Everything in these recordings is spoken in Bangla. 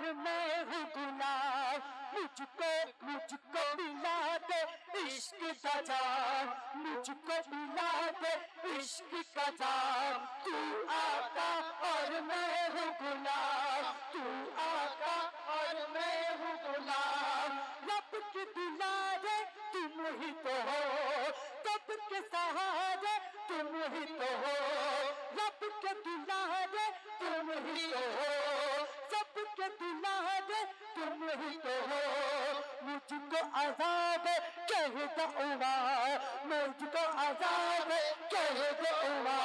और मैं हूँ गुलाम मुझको मुझको मिला दे इश्क का जाम। मुझको मिला दे इश्क का जाम। तू आका और मैं हूँ गुलाम तुम ही तो हो मुझको आजाद कह दो उमा मुझको आजाद कह दो उमा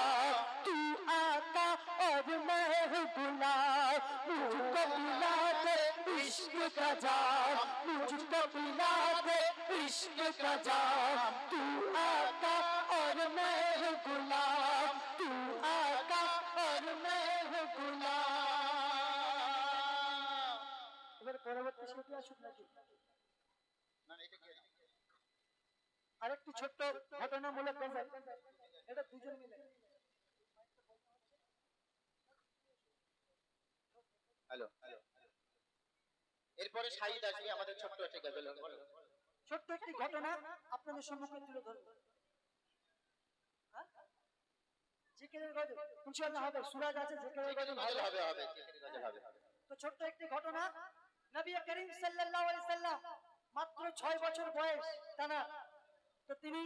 तू आका और मैं हूँ गुलाम मुझको पिला दे इश्क का जाम मुझको पिला दे इश्क का जाम পরবর্তী শিল্পী আসুক নাকি আরেকটি ছোট্ট ঘটনামূলক গজল। এটা দুজন মিলে। হ্যালো এরপরে শাহিদ আসবে আমাদের ছোট্ট একটা গজল। বলো। ছোট্ট একটি ঘটনা আপনাদের সম্মুখে তুলে ধরবো। হ্যাঁ? জিকিরের গজল। ইনশাআল্লাহ হবে সুরাজ আছে জিকিরের গজল গজল হবে। হবে হবে জিকিরের গজল হবে। তো ছোট্ট একটি ঘটনা নবী করিম সাল্লাল্লাহু আলাইহি সাল্লাম মাত্র 6 বছর বয়স তানা তো তিনি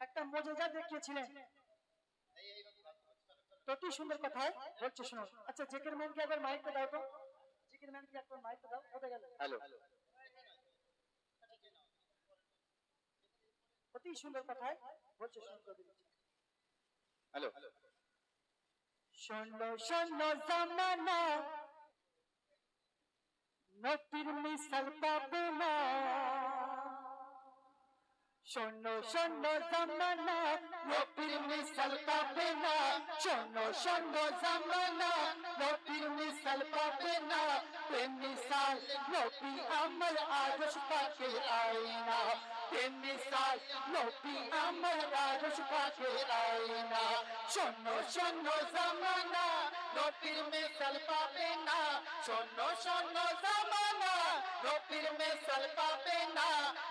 একটা মুজিজা দেখিয়েছিলেন। তো কি সুন্দর কথা বলছে শুনো আচ্ছা জিকির ম্যানকে একবার মাইকটা দাও তো। জিকির ম্যানকে একবার মাইকটা দাও কোথায় গেল? হ্যালো। অতি সুন্দর কথায় বলছে শুনো হ্যালো। শোনো শোনো জামানা। নবীর মিসাল পাবে না। শোনো শোনো, জামানা নবীর মিসাল পাবে না। শোনো শোনো, জামানা নবীর মিসাল পাবে না। প্রেম নবী আমার আদর্শ পাকে আইনা প্রেম মিসাল নবী আমার আদর্শ পাকে আইনা শোনো শোনো, জামানা নবীর মিসাল পাবে না। শোনো শোনো জামানা নবীর মিসাল পাবে না।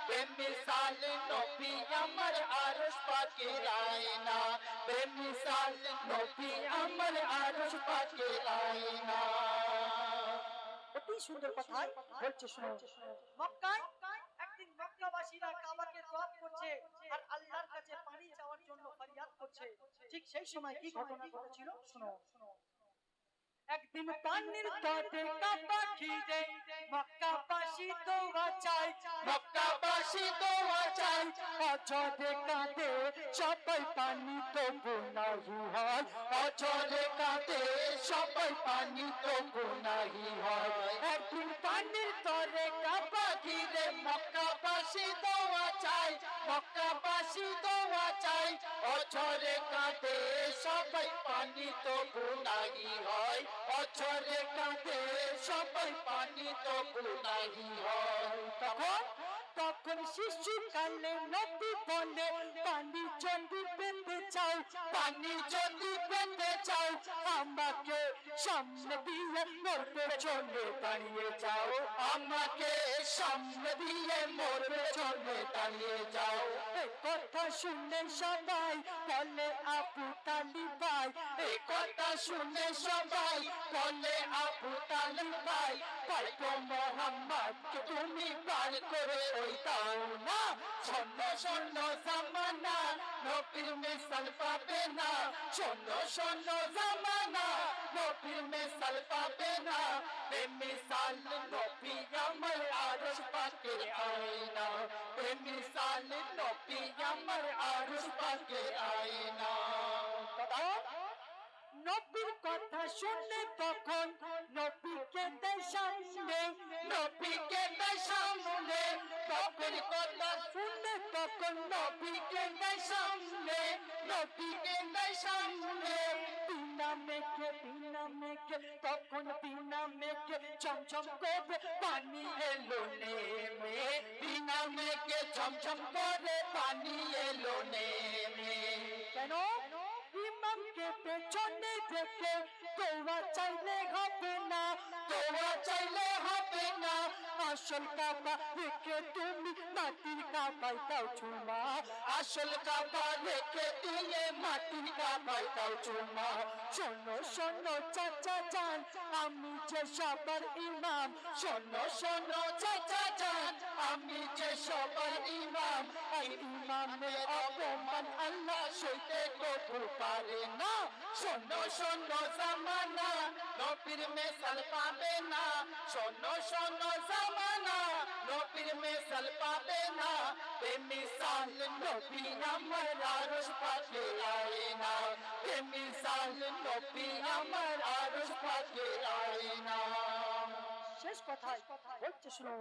প্রেম মিসাল নবী আমার আরশ পাকে আইনা প্রেম মিসাল নবী আমার আরশ পাকে আইনা অতি সুন্দর কথা বলছে, শোনো। মক্কায় একদিন মক্কাবাসীরা কাবাকে তওয়াফ করছে আর আল্লাহর কাছে পানি চাওয়ার জন্য ফরিয়াদ করছে। ঠিক সেই সময় কি ঘটনা ঘটেছিল? শোনো। একদিন পানির তটে কাবা খিদে মক্কাবাসী দোয়া চাই। মক্কাবাসী দোয়া চাই। অজরে কাঁদে সবাই পানি তো গুনাহি হয়। অজরে কাঁদে সবাই পানি তো গুনাহি হয়। একদিন পানির তরে কাবা ঘিরে মক্কাবাসী দোয়া চাই। মক্কাবাসী দোয়া চাই। অজরে কাঁদে সবাই পানি তো গুনাহি হয় অজরে কাঁদে সবাই পানি তো গুনাহি হয়। তখন তখন শিশু কালে নবী বলে, পানি যদি পেতে চাও, পানি যদি পেতে চাও, আমাকে সামনে দিয়ে মরতে চলে দাঁড়িয়ে যাও। আমাকে সামনে দিয়ে মরতে চলে দাঁড়িয়ে যাও। কথা শুনে সবাই বলে আবু তালি ভাই। এ কথা শুনে সবাই বলে, আবু তালি ভাই পাইতো মোহাম্মদকে তুমি পার করে ওই দাও না। শূন্য শূন্য জামানা, নবীর মিসাল পাবে না। শূন্য শূন্য জামানা, নবীর মিসাল পাবে না। এ মিসাল নবী আমার আরশ পাকে আয়না। এ মিসাল নবী আমার আরশ পাকে আয়না। সামনে বিনা মেঘে তখন বিনা মেঘে চমচম করে পানি এলো নেমে। বিনা মেঘে চমচম করে পানি এলো নেমে। কেন? ইমামকে পেছনে দেখে তোরা চাইলে হবে না তোরা চাইলে হবে না। আসল কাবা দেখে তুমি মাটির কাবাই দাও চুমা। আসল কাবা দেখে তুমি মাটির কাবাই দাও চুমা। শোনো শোনো, চাচা যান, আমি যে সবার ইমাম। শোনো শোনো, চাচা যান, আমি যে সবার ইমাম। এই ইমামের অপমান আল্লাহ সইতে কবু পারে না। শোনো শোনো জামানা নবীর মেসাল পাবে না। শোনো শোনো জামানা নবীর মেসাল পাবে না। বেমিসাল নবী আমার আরশ পাকে আয় না। বেমিসাল নবী আমার আরশ পাকে আয় না। শেষ কথায় হচ্ছে শুনো।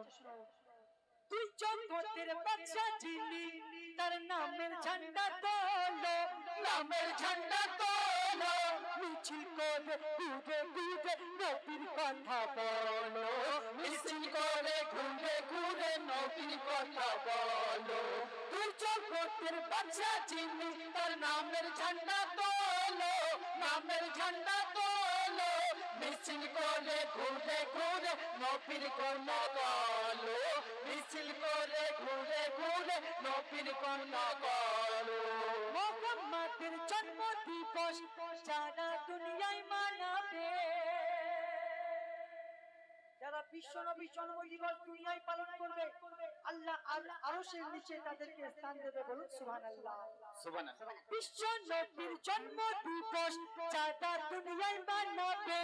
তুই জগতের বাদশা যিনি তার নামের ঝান্ডা তোলো। নামের ঝান্ডা তোলো। মিছিল করে ঘুরে ঘুরে নবীর কথা বলো। মিছিল করে ঘুরে ঘুরে নবীর কথা বলো। জগতের বাদশা যিনি, তার নামের ঝান্ডা তোলো, নামের ঝান্ডা তোলো। মিছিল করে ঘুরে ঘুরে নবীর কন্যা বলো। মিছিল করে ঘুরে ঘুরে নবীর কন্যা বলো। দিবস সারা দুনিয়ায় মানাবে। যারা বিশ্ব নবী জন্ম দিবস দুনিয়ায় পালন করবে আল্লাহ আরও সে নিচে তাদেরকে স্থান দেবে বলুন সুবহানাল্লাহ। সুবহানাল্লাহ। বিশ্ব নবীর জন্ম দিবস সারা দুনিয়ায় মানাবে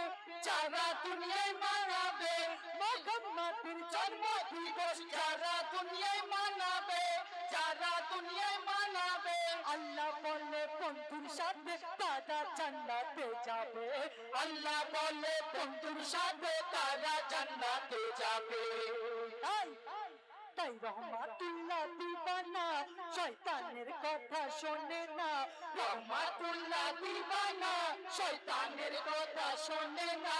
সারা দুনিয়ায় মানাবে। মোহাম্মদের জন্ম দিবস সারা দুনিয়ায় মানাবে। সারা দুনিয়ায় মানাবে, আল্লাহ বলে বন্ধুর সাথে তারা জান্নাতে যাবে। আল্লাহ বলে বন্ধুর সাথে তারা জান্নাতে যাবে। তাই রহমাতুল্লাহ দিবানা, শয়তানের কথা শোনে না। রহমাতুল্লাহ দিবানা, শয়তানের কথা শোনে না।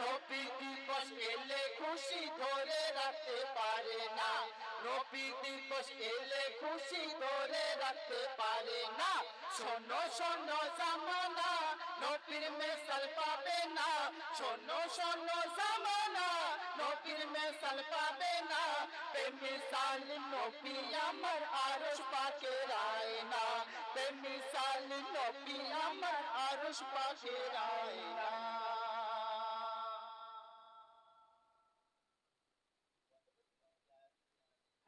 নবী দিবস এলে খুশি ধরে রাখতে পারে না। নবী দিবস এলে খুশি ধরে রাখতে পারে না। শোনো শোনো, জামানা, নবীর মেসাল পাবে না। শোনো শোনো, জামানা, নবীর মেসাল পাবে না। বেমিসাল নবী আমার আরশ পাকে রায় না। বেমিসাল নবী আমার আরশ পাকে রায় না।